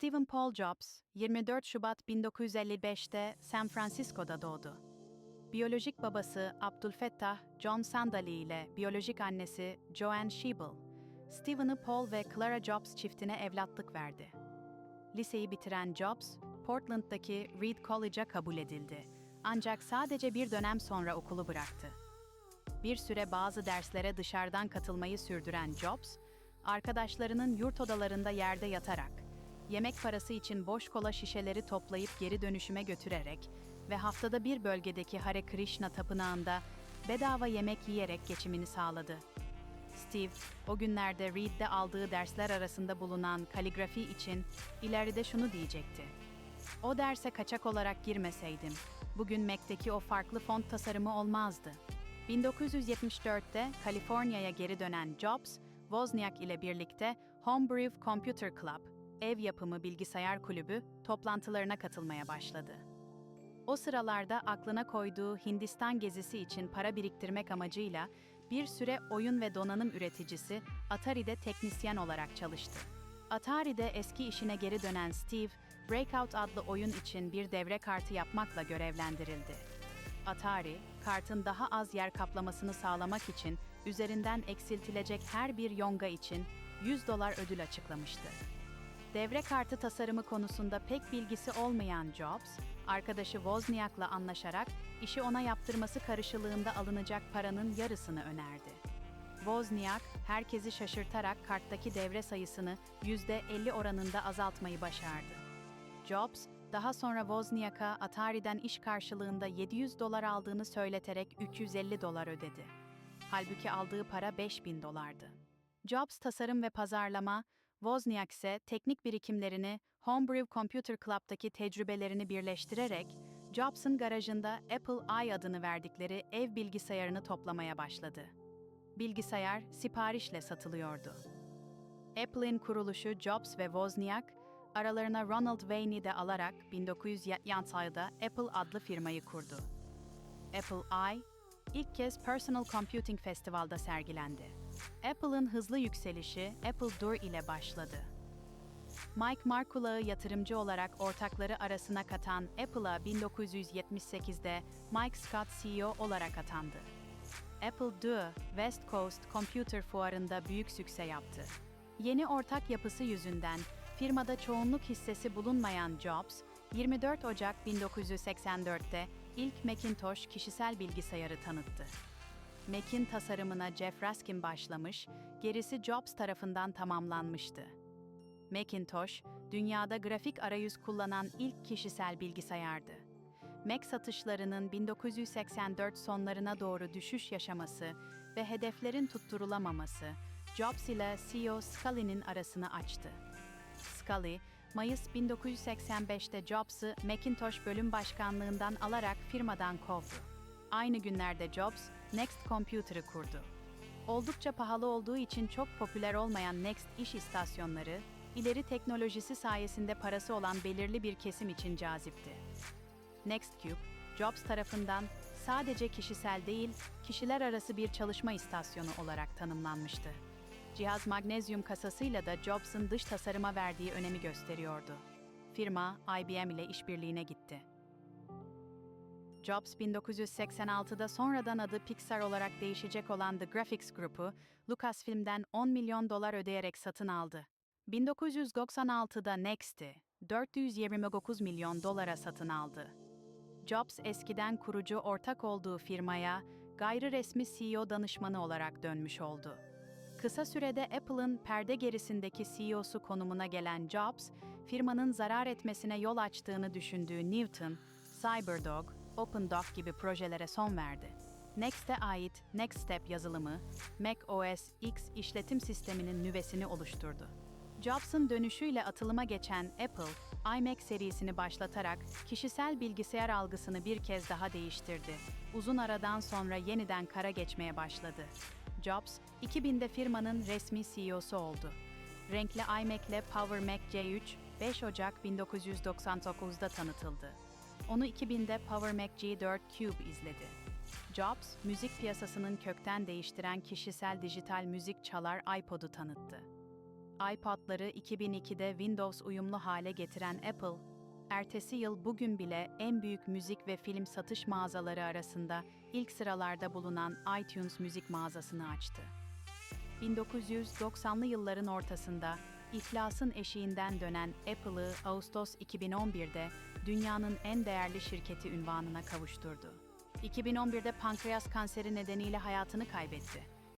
Stephen Paul Jobs, 24 Şubat 1955'te San Francisco'da doğdu. Biyolojik babası Abdülfettah John Sandali ile biyolojik annesi Joanne Schiebel, Stephen'ı Paul ve Clara Jobs çiftine evlatlık verdi. Liseyi bitiren Jobs, Portland'daki Reed College'a kabul edildi. Ancak sadece bir dönem sonra okulu bıraktı. Bir süre bazı derslere dışarıdan katılmayı sürdüren Jobs, arkadaşlarının yurt odalarında yerde yatarak, yemek parası için boş kola şişeleri toplayıp geri dönüşüme götürerek ve haftada bir bölgedeki Hare Krishna tapınağında bedava yemek yiyerek geçimini sağladı. Steve, o günlerde Reed'de aldığı dersler arasında bulunan kaligrafi için ileride şunu diyecekti. O derse kaçak olarak girmeseydim, bugün Mac'teki o farklı font tasarımı olmazdı. 1974'te Kaliforniya'ya geri dönen Jobs, Wozniak ile birlikte Homebrew Computer Club, ev yapımı bilgisayar kulübü, toplantılarına katılmaya başladı. O sıralarda aklına koyduğu Hindistan gezisi için para biriktirmek amacıyla bir süre oyun ve donanım üreticisi Atari'de teknisyen olarak çalıştı. Atari'de eski işine geri dönen Steve, Breakout adlı oyun için bir devre kartı yapmakla görevlendirildi. Atari, kartın daha az yer kaplamasını sağlamak için üzerinden eksiltilecek her bir yonga için 100 dolar ödül açıklamıştı. Devre kartı tasarımı konusunda pek bilgisi olmayan Jobs, arkadaşı Wozniak'la anlaşarak işi ona yaptırması karşılığında alınacak paranın yarısını önerdi. Wozniak, herkesi şaşırtarak karttaki devre sayısını %50 oranında azaltmayı başardı. Jobs, daha sonra Wozniak'a Atari'den iş karşılığında 700 dolar aldığını söyleterek 350 dolar ödedi. Halbuki aldığı para 5000 dolardı. Jobs tasarım ve pazarlama, Wozniak ise teknik birikimlerini Homebrew Computer Club'daki tecrübelerini birleştirerek Jobs'ın garajında Apple I adını verdikleri ev bilgisayarını toplamaya başladı. Bilgisayar siparişle satılıyordu. Apple'in kuruluşu Jobs ve Wozniak, aralarına Ronald Wayne'i de alarak 1970'da Apple adlı firmayı kurdu. Apple I, ilk kez Personal Computing Festival'da sergilendi. Apple'ın hızlı yükselişi Apple Dur ile başladı. Mike Markulağı yatırımcı olarak ortakları arasına katan Apple'a 1978'de Mike Scott CEO olarak atandı. Apple II, West Coast Computer Fuarı'nda büyük sükse yaptı. Yeni ortak yapısı yüzünden firmada çoğunluk hissesi bulunmayan Jobs, 24 Ocak 1984'te ilk Macintosh kişisel bilgisayarı tanıttı. Mac'in tasarımına Jeff Raskin başlamış, gerisi Jobs tarafından tamamlanmıştı. Macintosh, dünyada grafik arayüz kullanan ilk kişisel bilgisayardı. Mac satışlarının 1984 sonlarına doğru düşüş yaşaması ve hedeflerin tutturulamaması, Jobs ile CEO Scully'nin arasını açtı. Scully, Mayıs 1985'te Jobs'ı Macintosh bölüm başkanlığından alarak firmadan kovdu. Aynı günlerde Jobs, Next Computer'ı kurdu. Oldukça pahalı olduğu için çok popüler olmayan Next iş istasyonları, ileri teknolojisi sayesinde parası olan belirli bir kesim için cazipti. NextCube, Jobs tarafından sadece kişisel değil, kişiler arası bir çalışma istasyonu olarak tanımlanmıştı. Cihaz magnezyum kasasıyla da Jobs'ın dış tasarıma verdiği önemi gösteriyordu. Firma, IBM ile işbirliğine gitti. Jobs 1986'da sonradan adı Pixar olarak değişecek olan The Graphics Group'u Lucasfilm'den 10 milyon dolar ödeyerek satın aldı. 1996'da Next'i 429 milyon dolara satın aldı. Jobs eskiden kurucu ortak olduğu firmaya gayri resmi CEO danışmanı olarak dönmüş oldu. Kısa sürede Apple'ın perde gerisindeki CEO'su konumuna gelen Jobs, firmanın zarar etmesine yol açtığını düşündüğü Newton, CyberDog, OpenDoc gibi projelere son verdi. Next'e ait Next Step yazılımı, Mac OS X işletim sisteminin nüvesini oluşturdu. Jobs'ın dönüşüyle atılıma geçen Apple, iMac serisini başlatarak kişisel bilgisayar algısını bir kez daha değiştirdi. Uzun aradan sonra yeniden kara geçmeye başladı. Jobs, 2000'de firmanın resmi CEO'su oldu. Renkli iMac ile Power Mac C3, 5 Ocak 1999'da tanıtıldı. Onu 2000'de Power Mac G4 Cube izledi. Jobs, müzik piyasasının kökten değiştiren kişisel dijital müzik çalar iPod'u tanıttı. iPod'ları 2002'de Windows uyumlu hale getiren Apple, ertesi yıl bugün bile en büyük müzik ve film satış mağazaları arasında ilk sıralarda bulunan iTunes müzik mağazasını açtı. 1990'lı yılların ortasında iflasın eşiğinden dönen Apple'ı Ağustos 2011'de dünyanın en değerli şirketi ünvanına kavuşturdu. 2011'de pankreas kanseri nedeniyle hayatını kaybetti.